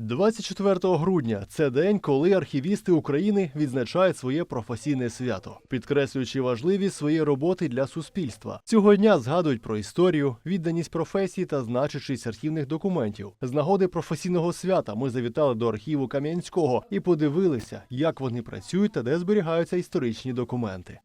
24 грудня це день, коли архівісти України відзначають своє професійне свято, підкреслюючи важливість своєї роботи для суспільства. Цього дня згадують про історію, відданість професії та значущість архівних документів. З нагоди професійного свята ми завітали до архіву Кам'янського і подивилися, як вони працюють та де зберігаються історичні документи.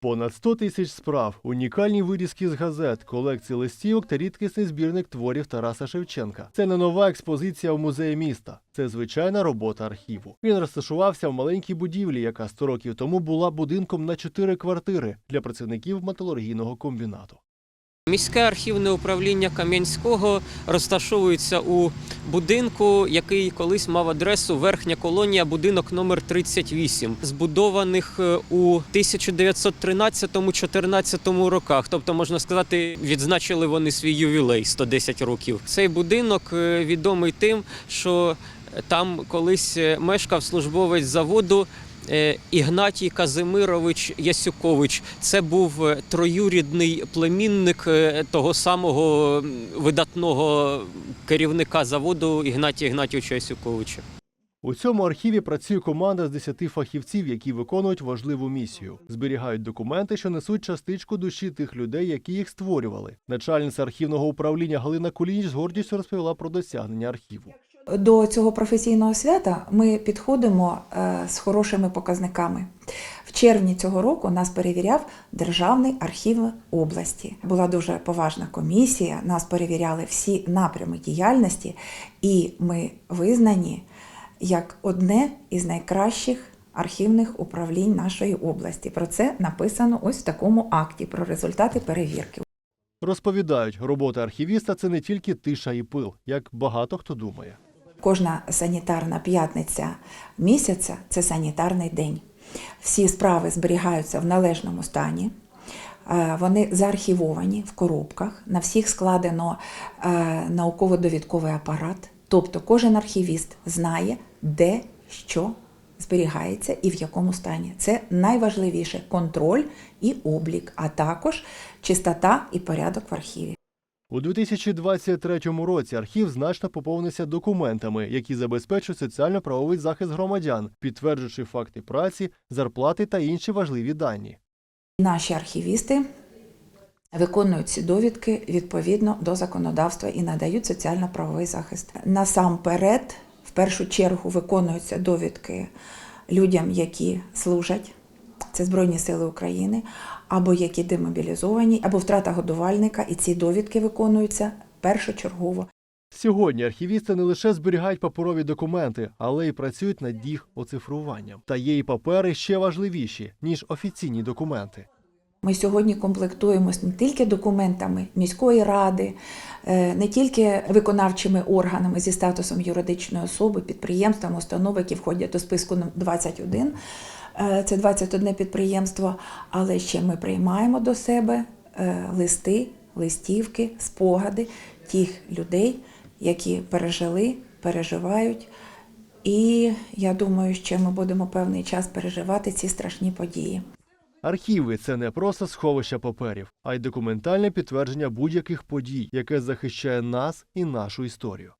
Понад 100 тисяч справ, унікальні вирізки з газет, колекції листівок та рідкісний збірник творів Тараса Шевченка. Це не нова експозиція в музеї міста. Це звичайна робота архіву. Він розташувався в маленькій будівлі, яка 100 років тому була будинком на 4 квартири для працівників металургійного комбінату. Міське архівне управління Кам'янського розташовується у будинку, який колись мав адресу Верхня колонія, будинок номер 38, збудованих е, у 1913-14 роках. Тобто, можна сказати, відзначили вони свій ювілей 110 років. Цей будинок е, відомий тим, що там колись е, мешкав службовець заводу Ігнатій Казимирович Ясюкович. Це був е, троюрідний племінник е, того самого видатного керівника заводу Ігнатія Ігнатійовича Ясюковича. У цьому архіві працює команда з 10 фахівців, які виконують важливу місію, зберігають документи, що несуть частичку душі тих людей, які їх створювали. Начальниця архівного управління Галина Кулініч з гордістю розповіла про досягнення архіву. До цього професійного свята ми підходимо е, з хорошими показниками. В червні цього року нас перевіряв Державний архів області. Була дуже поважна комісія, нас перевіряли всі напрями діяльності, і ми визнані як одне із найкращих архівних управлінь нашої області. Про це написано ось в такому акті про результати перевірки. Розповідають, робота архівіста це не тільки тиша і пил, як багато хто думає. Кожна санітарна п'ятниця місяця це санітарний день. Всі справи зберігаються в належному стані. Е, Вони заархівовані в коробках. На всіх складено е, науково-довідковий апарат. Тобто кожен архівіст знає, де що зберігається і в якому стані. Це найважливіше контроль і облік, а також чистота і порядок в архіві. У 2023 році архів значно поповнився документами, які забезпечують соціально-правовий захист громадян, підтверджуючи факти праці, зарплати та інші важливі дані. Наші архівісти виконують ці довідки відповідно до законодавства і надають соціально-правовий захист. Насамперед, в першу чергу, виконуються довідки людям, які служать. Це Збройні Сили України, або які демобілізовані, або втрата годувальника, і ці довідки виконуються першочергово. Сьогодні архівісти не лише зберігають паперові документи, але й працюють над їх оцифруванням. Та є і папери ще важливіші ніж офіційні документи. Ми сьогодні комплектуємось не тільки документами міської ради, е, не тільки виконавчими органами зі статусом юридичної особи, підприємствами, установ, які входять до списку 21. Е, Це 21 підприємство, але ще ми приймаємо до себе е, листи, листівки, спогади тих людей, які пережили, переживають. І я думаю, що ми будемо певний час переживати ці страшні події. Архіви це не просто сховища паперів, а й документальне підтвердження будь-яких подій, яке захищає нас і нашу історію.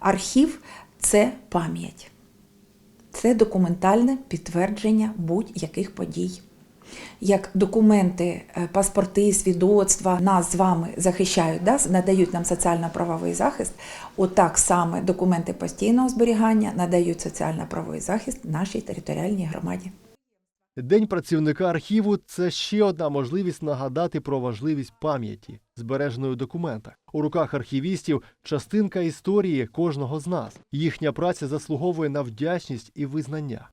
Архів це пам'ять, це документальне підтвердження будь-яких подій. Як документи, е, паспорти, свідоцтва нас з вами захищають, да, надають нам соціально-правовий захист, отак саме документи постійного зберігання надають соціально-правовий захист нашій територіальній громаді. День працівника архіву це ще одна можливість нагадати про важливість пам'яті, збереженої документах. У руках архівістів частинка історії кожного з нас. Їхня праця заслуговує на вдячність і визнання.